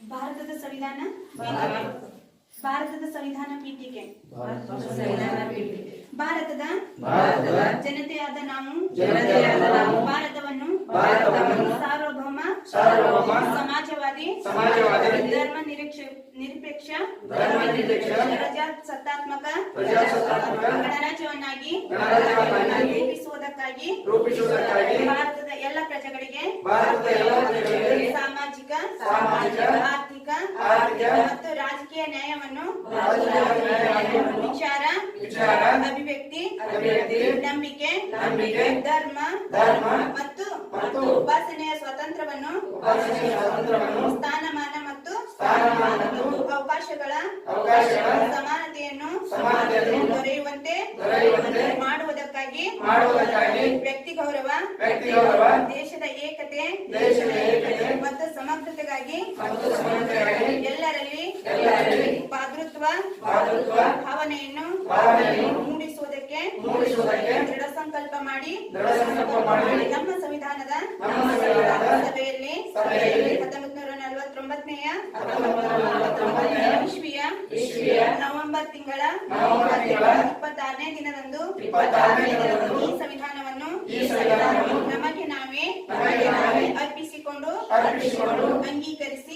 ಭಾರತದ ಸಂವಿಧಾನ? ಭಾರತದ ಸಂವಿಧಾನ ಪೀಠಿಕೆ? ಭಾರತದ ಜನತೆಯಾದ ನಾವು? ಭಾರತವನ್ನು? ಸಾರ್ವಭೌಮ? ಸಮಾಜವಾದಿ? ಧರ್ಮ ನಿರೀಕ್ಷ ನಿರಪೇಕ್ಷ? ಪ್ರಜಾಸತ್ತಾತ್ಮಕ? ಗಣರಾಜ್ಯವನ್ನಾಗಿ? ರೂಪಿಸುವುದಕ್ಕಾಗಿ. ಭಾರತದ ಎಲ್ಲ ಪ್ರಜೆಗಳಿಗೆ? ಭಾರತದ ಎಲ್ಲ ಆರ್ಥಿಕ ಮತ್ತು ರಾಜಕೀಯ ನ್ಯಾಯವನ್ನು ವಿಚಾರ ಅಭಿವ್ಯಕ್ತಿ ನಂಬಿಕೆ ಧರ್ಮ ಮತ್ತು ಉಪಾಸನೆಯ ಸ್ವಾತಂತ್ರ್ಯವನ್ನು ಸ್ಥಾನಮಾನ ಮತ್ತು ಅವಕಾಶಗಳ ಸಮಾನತೆಯನ್ನು ದೊರೆಯುವಂತೆ ಮಾಡುವುದಕ್ಕಾಗಿ ವ್ಯಕ್ತಿ ಗೌರವ ದೇಶದ ಏಕತೆ ಮತ್ತು ಎಲ್ಲರಲ್ಲಿ ಭಾತೃತ್ವ ಭಾವನೆಯನ್ನು ಮೂಡಿಸುವುದಕ್ಕೆ ದೃಢ ಸಂಕಲ್ಪ ಮಾಡಿ ನಮ್ಮ ಸಂವಿಧಾನದ ಸಭೆಯಲ್ಲಿ ಹತ್ತೊಂಬತ್ತು ನೂರ ನಲವತ್ತೊಂಬತ್ತನೆಯ ಇಸ್ವಿಯ ಇಸ್ವಿಯ ನವೆಂಬರ್ ತಿಂಗಳ ನವೆಂಬರ್ ತಿಂಗಳ ಇಪ್ಪತ್ತಾರನೇ ದಿನದಂದು ಅರ್ಪಿಸಿಕೊಂಡು ಅಂಗೀಕರಿಸಿ